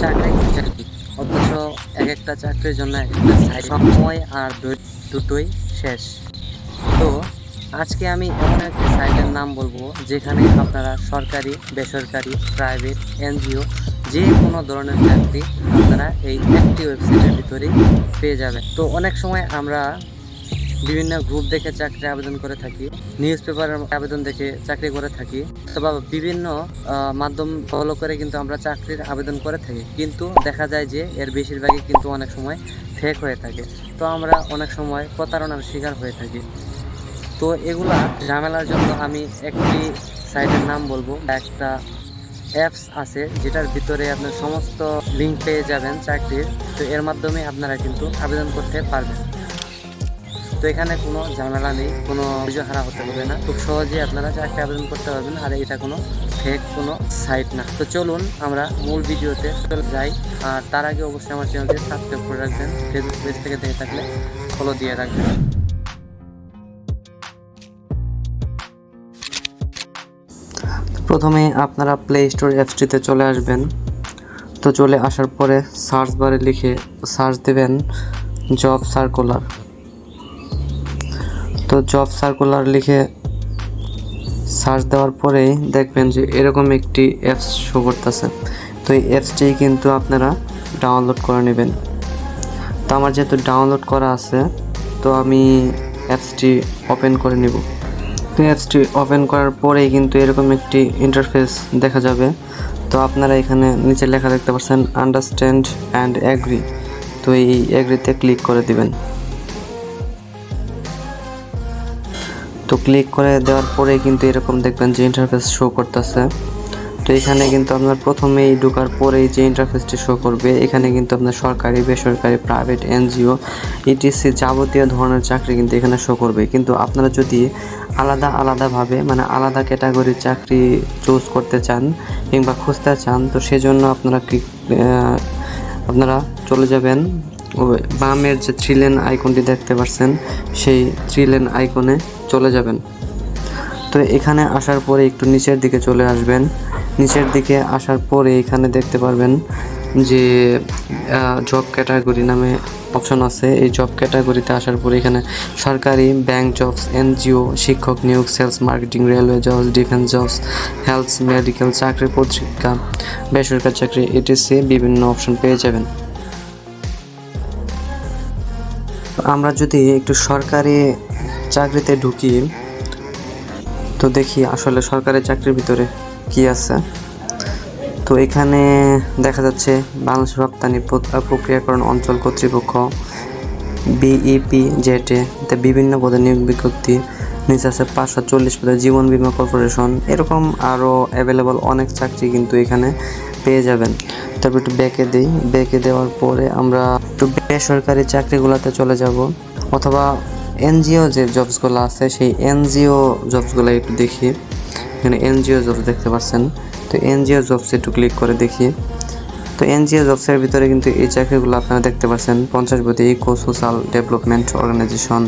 চাকরি চাকরি অথচ এক একটা চাকরির জন্য এক একটা সময় আর দুটোই শেষ। তো আজকে আমি এমন একটা সাইটের নাম বলব, যেখানে আপনারা সরকারি, বেসরকারি প্রাইভেট এনজিও, যে কোনো ধরনের চাকরি আপনারা এই একটি ওয়েবসাইটের ভিতরেই পেয়ে যাবেন। তো অনেক সময় আমরা বিভিন্ন গ্রুপ দেখে চাকরি আবেদন করে থাকি নিউজ পেপারের আবেদন দেখে চাকরি করে থাকি, অথবা বিভিন্ন মাধ্যম ফলো করে কিন্তু আমরা চাকরির আবেদন করে থাকি। কিন্তু দেখা যায় যে এর বেশিরভাগই কিন্তু অনেক সময় ফেক হয়ে থাকে। তো আমরা অনেক সময় প্রতারণার শিকার হয়ে থাকি। তো এগুলা ঝামেলার জন্য আমি একটি সাইটের নাম বলব। একটা অ্যাপস আছে, যেটার ভিতরে আপনার সমস্ত লিঙ্ক পেয়ে যাবেন চাকরির। তো এর মাধ্যমে আপনারা কিন্তু আবেদন করতে পারবেন। তো এখানে কোনো ঝামেলা নেই, কোনো ধৈর্য হারা হতে হবে না। খুব সহজে আপনারা চাকরি আবেদন করতে পারবেন, আর এটা কোনো ফেক কোনো সাইট না। তো চলুন আমরা মূল ভিডিওতে যাই, আর তার আগে অবশ্যই আমার চ্যানেলটি সাবস্ক্রাইব করে রাখবেন। ফেসবুক পেজ থেকে দেখে থাকলে ফলো দিয়ে রাখবেন। প্রথমে আপনারা প্লে স্টোর অ্যাপসটিতে চলে আসবেন। তো চলে আসার পরে সার্চ বারে লিখে সার্চ দেবেন জব সার্কুলার তো জব সার্কুলার লিখে সার্চ দেওয়ার পরেই দেখবেন যে এরকম একটি অ্যাপস শো করতেছে। তো এই অ্যাপসটি কিন্তু আপনারা ডাউনলোড করে নেবেন। তো আমার যেহেতু ডাউনলোড করা আছে, তো আমি অ্যাপসটি ওপেন করে নিব। তো অ্যাপসটি ওপেন করার পরেই কিন্তু এরকম একটি ইন্টারফেস দেখা যাবে। তো আপনারা এখানে নিচে লেখা দেখতে পাচ্ছেন আন্ডারস্ট্যান্ড অ্যান্ড অ্যাগ্রি তো এই অ্যাগ্রিতে ক্লিক করে দিবেন। তো ক্লিক করে দেওয়ার পরে কিন্তু এরকম দেখবেন যে ইন্টারফেস শো করতেছে। তো এখানে কিন্তু আপনার প্রথমেই ঢোকার পরেই যে ইন্টারফেসটি শো করবে, এখানে কিন্তু আপনার সরকারি, বেসরকারি প্রাইভেট এনজিও ইটিসি যাবতীয় ধরনের চাকরি কিন্তু এখানে শো করবে। কিন্তু আপনারা যদি আলাদা, আলাদাভাবে মানে আলাদা ক্যাটাগরির চাকরি চুজ করতে চান কিংবা খুঁজতে চান, তো সেজন্য আপনারা ক্লিক আপনারা চলে যাবেন। বামের যে থ্রিলেন আইকনটি দেখতে পাচ্ছেন সেই থ্রিলেন আইকনে চলে যাবেন। তো এখানে আসার পরে একটু নিচের দিকে চলে আসবেন। নিচের দিকে আসার পরে এখানে দেখতে পারবেন যে জব ক্যাটাগরি নামে অপশন আছে। এই জব ক্যাটাগরিতে আসার পরে এখানে সরকারি ব্যাংক জবস এনজিও, শিক্ষক নিয়োগ sales marketing railway jobs defence jobs health medical চাকরি, পত্রিকা, বেসরকারি চাকরি এটিসি বিভিন্ন অপশন পেয়ে যাবেন। আমরা যদি একটু সরকারি চাকরিতে ঢুকি। তো দেখি আসলে সরকারি চাকরির ভিতরে কি আছে। তো এখানে দেখা যাচ্ছে বাংলাদেশ রপ্তানি প্রক্রিয়াকরণ অঞ্চল কর্তৃপক্ষ বিইপি জেটে বিভিন্ন পদে নিয়োগ বিজ্ঞপ্তি নিচে আছে পাঁচশো চল্লিশ পদে জীবন বিমা কর্পোরেশন। এরকম আরও অ্যাভেলেবল অনেক চাকরি কিন্তু এখানে পেয়ে যাবেন। তারপর একটু ব্যাকে দিই। ব্যাকে দেওয়ার পরে আমরা একটু বেসরকারি চাকরিগুলোতে চলে যাব। অথবা এনজিও যে জবসগুলো আছে, সেই এনজিও জবসগুলো একটু দেখি। এখানে এনজিও জবস দেখতে পাচ্ছেন। তো এনজিও জবস একটু ক্লিক করে দেখি। তো এনজিও জবসের ভিতরে কিন্তু এই চাকরিগুলো আপনারা দেখতে পাচ্ছেন। পঞ্চাশ পদে ইকো সোশ্যাল ডেভেলপমেন্ট অর্গানাইজেশন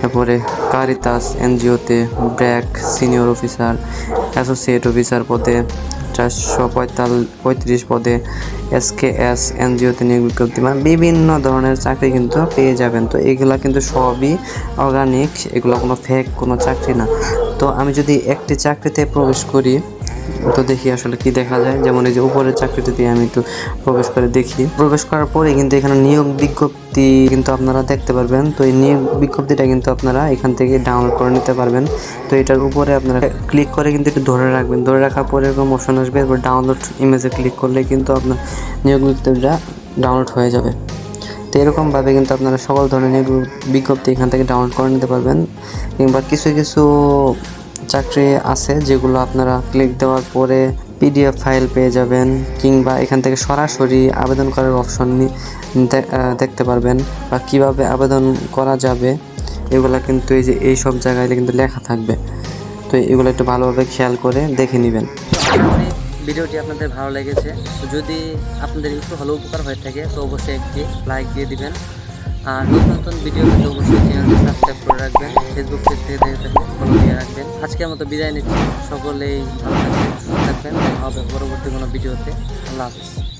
তারপরে Caritas এনজিওতে BRAC senior officer associate officer পদে চারশো পঁয়ত্রিশ পদে এস এনজিওতে নিয়োগ বিজ্ঞপ্তি মানে বিভিন্ন ধরনের চাকরি কিন্তু পেয়ে যাবেন। তো এগুলা কিন্তু সবই অর্গানিক এগুলো কোনো ফেক কোনো চাকরি না। তো আমি যদি একটি চাকরিতে প্রবেশ করি তো দেখি আসলে কি দেখা যায়। যেমন এই যে উপরের চাকরিতে দিয়ে আমি একটু প্রবেশ করে দেখি। প্রবেশ করার পরে কিন্তু এখানে নিয়োগ বিজ্ঞপ্তি কিন্তু আপনারা দেখতে পারবেন। তো এই নিয়োগ বিজ্ঞপ্তিটা কিন্তু আপনারা এখান থেকে ডাউনলোড করে নিতে পারবেন। তো এটার উপরে আপনারা ক্লিক করে কিন্তু একটু ধরে রাখবেন। ধরে রাখার পরে এরকম অপশন আসবে। এরপর ডাউনলোড ইমেজে ক্লিক করলে কিন্তু আপনার নিয়োগ বিজ্ঞপ্তিটা ডাউনলোড হয়ে যাবে। তো এরকমভাবে কিন্তু আপনারা সকল ধরনের বিজ্ঞপ্তি এখান থেকে ডাউনলোড করে নিতে পারবেন। কিংবা কিছু কিছু চাকরি আছে যেগুলো আপনারা ক্লিক দেওয়ার পরে পিডিএফ ফাইল পেয়ে যাবেন কিংবা এখান থেকে সরাসরি আবেদন করার অপশন দেখতে পারবেন বা কীভাবে আবেদন করা যাবে। এগুলা কিন্তু এই যে এই সব জায়গায় কিন্তু লেখা থাকবে। তো এগুলো একটু ভালোভাবে খেয়াল করে দেখে নেবেন। ভিডিওটি আপনাদের ভালো লেগেছে। যদি আপনাদের একটু ভালো উপকার হয়ে থাকে, তো অবশ্যই একটি লাইক দিয়ে দিবেন। আর নতুন নতুন ভিডিও পেতে অবশ্যই চ্যানেলটি সাবস্ক্রাইব করে রাখবেন ফেসবুক পেজ থেকে দেখে থাকবেন ফলো দিয়ে রাখবেন। আজকের মতো বিদায় নিচ্ছি। সকলেই ভালো থাকবেন, সুস্থ থাকবেন। হবে পরবর্তী কোনো ভিডিওতে আল্লাহ হাফিজ।